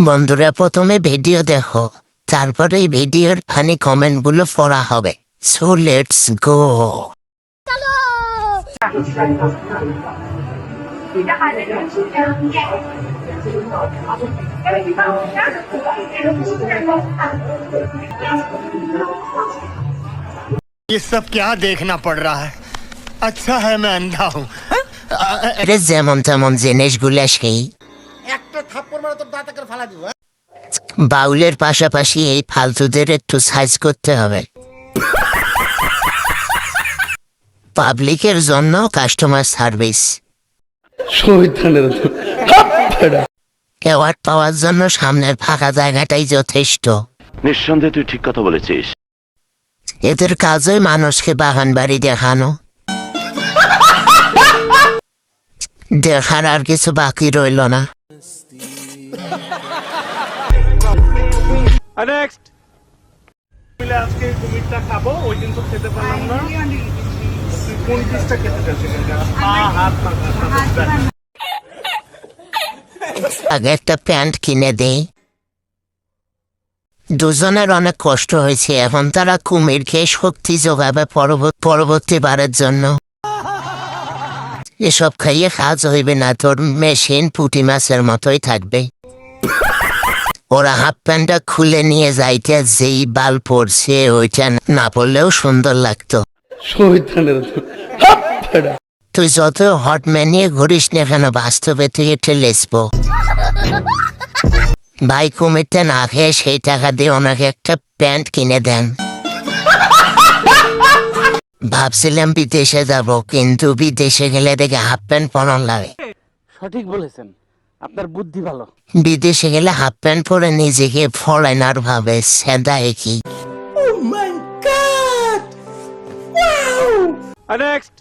বন্ধুরা প্রথমে ভিডিও দেখো তারপরে এই ভিডিওর ফানি কমেন্ট গুলো পড়া হবে সো লেটস গো ये सब क्या देखना पड़ रहा है अच्छा है मैं अंधा हूँ এটা যেমন তেমন জিনিসগুলো সেই একটা থাপ্পড় তোর দাঁতে করে ফালা দিব হ্যাঁ? বাউলের পাশাপাশি এই ফালতুদের একটু সাইজ করতে হবে। পাবলিকের জন্য কাস্টমার সার্ভিস অ্যাওয়ার্ড পাওয়ার জন্য সামনের ফাঁকা জায়গাটাই যথেষ্ট। নিঃসন্দেহে তুই ঠিক কথা বলেছিস। এদের কাজই মানুষকে বাগান বাড়ি দেখানো। দেখার আর কিছু বাকি রইল না। মিলে আজকে কুমিরটা খাব ওই দিন তো খেতে পারলাম না। কোন পিসটা খেতে চাচ্ছিস পা হাত মাথা আগে একটা প্যান্ট কিনে দেই দুজনের অনেক কষ্ট হয়েছে এখন তারা কুমির খেয়ে শক্তি যোগাবে পরবর্তী পরবর্তীবারের জন্য। এসব খাইয়ে কাজ হইবে না তোর মেশিন পুঁটি মাছের মতোই থাকবে। ওরা হাফ প্যান্টটা খুলে নিয়ে যাইতে যেই বাল পড়ছে ওইটা না পড়লেও সুন্দর লাগতো। তুই যত হট ম্যানিয়ে ঘুরিস না কেন বাস্তবে তুই এটা লেসবো। ভাই কুমিরটা না খেয়ে সেই টাকা দিয়ে ওনাকে একটা প্যান্ট কিনে দেন। ভাবছিলাম বিদেশে যাব কিন্তু বিদেশে গেলে দেখে হাফ প্যান্ট পরান লাগে। সঠিক বলেছেন। আপনার বুদ্ধি ভালো। বিদেশে গেলে হাফ প্যান্ট পরে নিজেকে ফরেনার ভাবে সেদা কি? নেক্সট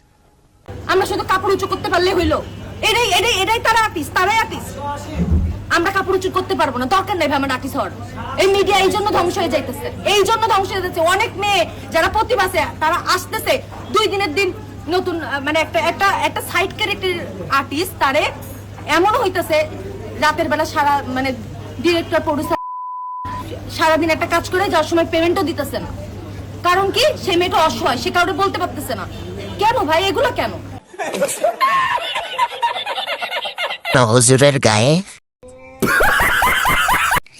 আমরা শুধু কাপড় উঁচু করতে পারলে হইল। এটাই এটাই এটাই তারা আর্টিস্ট তারাই আর্টিস্ট আমরা কাপড় উঁচু করতে পারব না দরকার নেই আমার আর্টিস্ট হওয়ার। এই মিডিয়া এই জন্য ধ্বংস হয়ে যাইতেছে এই জন্য ধ্বংস হয়ে যাচ্ছে। অনেক মেয়ে যারা প্রতিবাসে তারা আসতেছে। দুই দিনের দিন নতুন মানে একটা একটা একটা সাইড ক্যারেক্টার আর্টিস্ট তারে এমন হইতেছে, রাতের বেলা সারা মানে ডিরেক্টর প্রডিউসার সারাদিন একটা কাজ করে যাওয়ার সময় পেমেন্টও দিতেছে না। কারণ কি? সে মেয়েটা অসহায়, সে কাউকে বলতে পারতেছে না। কেন ভাই? এগুলো কেন? হজুরের গায়ে?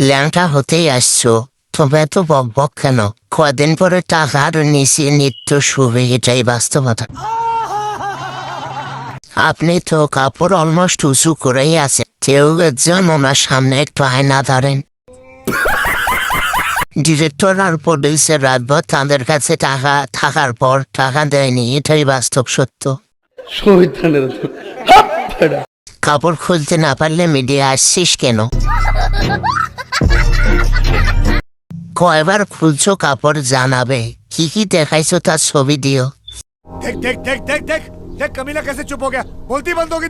ল্যাংটা হতেই আসছো। তবে এত বক বক কেন? কদিন পরে টাকার নিচে নিত্য শুবে এটাই বাস্তবতা। আপনি তো কাপড় অলমোস্ট উঁচু করেই আছেন কেউ একজন ওনার সামনে একটু আয়না ধরেন। ডিরেক্টর আর প্রডিউসার রাতভর তাদের কাছে টাকা থাকার পর টাকা দেয়নি এটাই বাস্তব সত্য। কাপড় খুলতে না পারলে মিডিয়া আসছিস কেন? কয়বার খুলছো কাপড় জানাবে কি কি দেখাইছো তার ছবি দিও। দেখ দেখ দেখ দেখ দেখ। कमीला कैसे चुप हो गया? बोलती बंद होगी